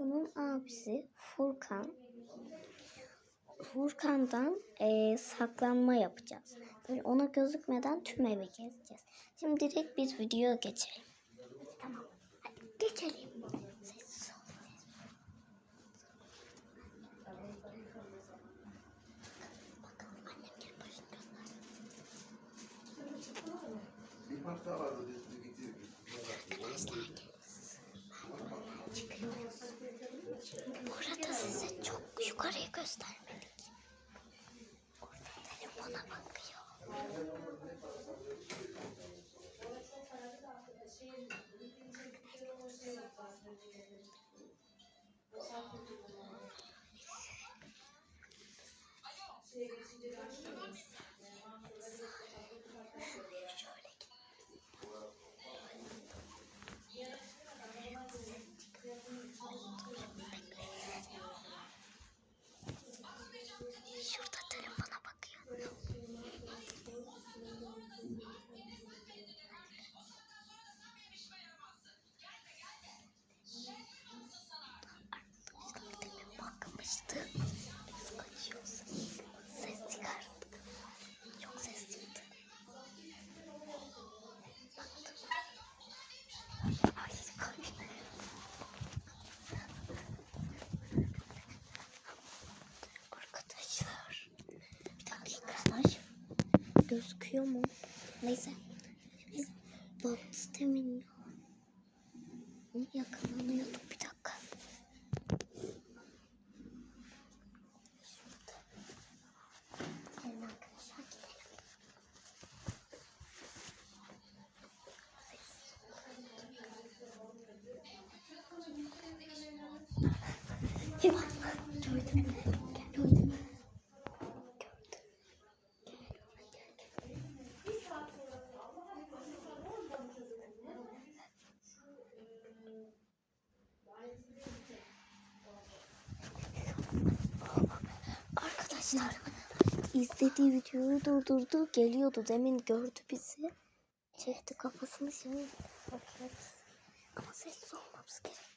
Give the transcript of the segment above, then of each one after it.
Bunun abisi Furkan. Furkan'dan eee, saklanma yapacağız. Böyle ona gözükmeden tüm evi gezeceğiz. Şimdi direkt biz videoya geçelim. Tamam. Hadi geçelim. Göstermedik. Orada telefona bakıyor. Şöyle Gözüküyor mu? Neyse. Biz bot sistemin yakalanıyorduk bir dakika. Gördün Arkadaşlar izlediği videoyu durdurdu. Geliyordu demin gördü bizi. Çekti kafasını şimdi bakıyoruz. Ama sessiz olmamız gerekir.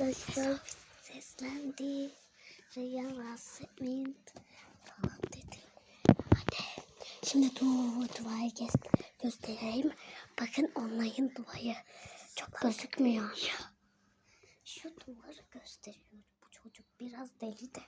Arkadaşlar seslendi. Reyhan rahatsız etmeyin falan dedi. Hadi şimdi dua, duayı gez- göstereyim. Bakın onlayın duayı. Çok gözükmüyor. Şu duvarı gösteriyor. Bu çocuk biraz deli de.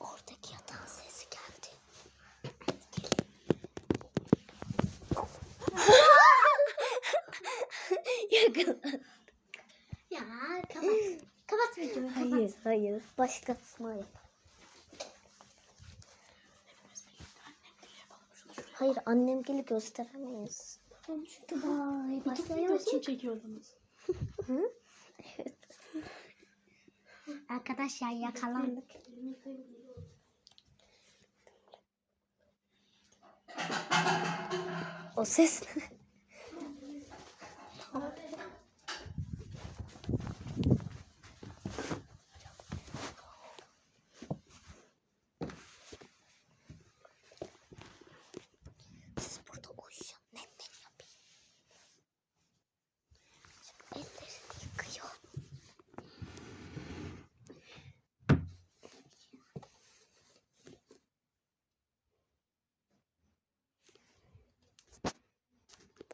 Oradaki yatağın sesi geldi. Yakalandık. Ya kapat. kapat videomu kapat. Hayır hayır. Başkasına yap. Hayır annem gibi gösteremeyiz. Bye. Başlıyoruz. için çekiyordunuz. Hı? evet. Arkadaşlar yakalandık. O ses ne? Siz burada uyuyun. Ben ben yapayım. Şimdi ellerini yıkıyor.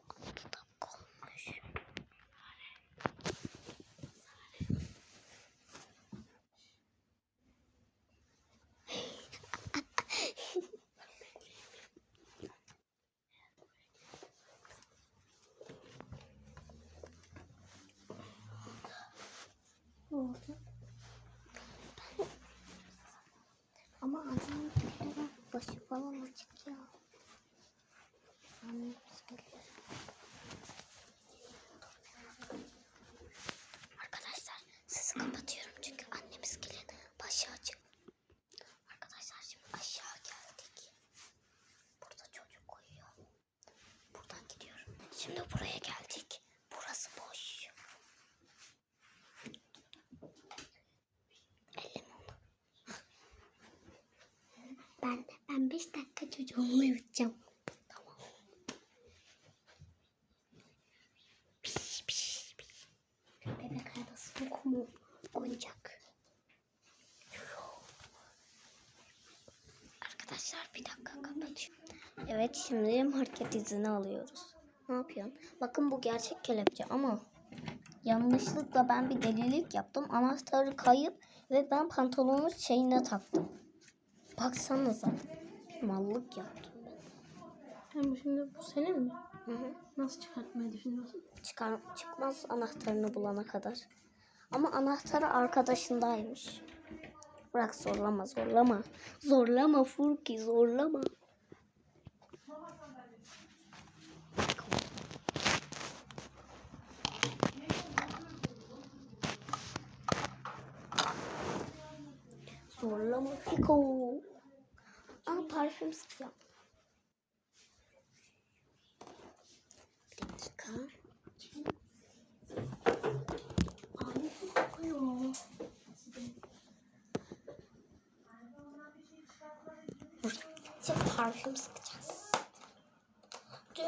Altı dakika olmuş. Ne oldu? Ama annem bir falan açık ya. Annemiz geliyor. Arkadaşlar sizi kapatıyorum çünkü annemiz geliyor. Başı açık. Arkadaşlar şimdi aşağı geldik. Burada çocuk uyuyor. Buradan gidiyorum. Şimdi buraya geldik. Burası boş. Elim. Ben ben 5 dakika çocuğumu uyutacağım. Tamam. Piş piş piş. Bebek arabasının kumu oyuncak. Arkadaşlar bir dakika kapatıyorum. Evet şimdi market izini alıyoruz. Ne yapıyorsun? Bakın bu gerçek kelepçe ama yanlışlıkla ben bir delilik yaptım. Anahtarı kayıp ve ben pantolonun şeyine taktım. Baksanıza. Mallık yaptım ben. Hem şimdi bu senin mi? Hı hı. Nasıl çıkartmayı düşünüyorsun? Çıkar, çıkmaz anahtarını bulana kadar. Ama anahtarı arkadaşındaymış. Bırak zorlama zorlama. Zorlama Furki zorlama. Zorlama Fiko. Parfüm sıkacağım. Bir dakika. Abi kokuyor. Şimdi parfüm sıkacağız. Dün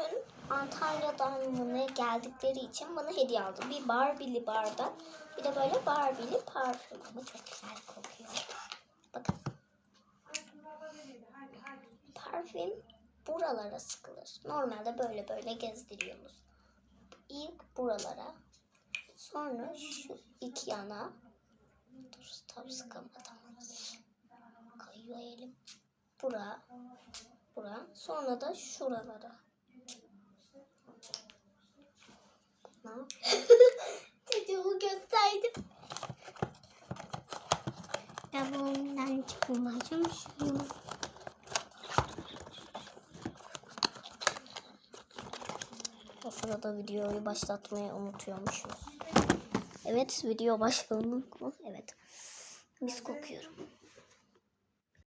Antalya'dan mı geldikleri için bana hediye aldı. Bir Barbie'li bardak, bir de böyle Barbie'li parfüm. Ama çok güzel kokuyor. Parfüm buralara sıkılır. Normalde böyle böyle gezdiriyoruz. İlk buralara. Sonra şu iki yana. Dur tam sıkamadım. Kayıyor elim. Bura. Bura. Sonra da şuralara. Çocuğumu gösterdim. Ben bundan çıkmayacağım. Şunu. O sırada videoyu başlatmayı unutuyormuşuz. Evet video başladı mı? Evet. Mis kokuyorum.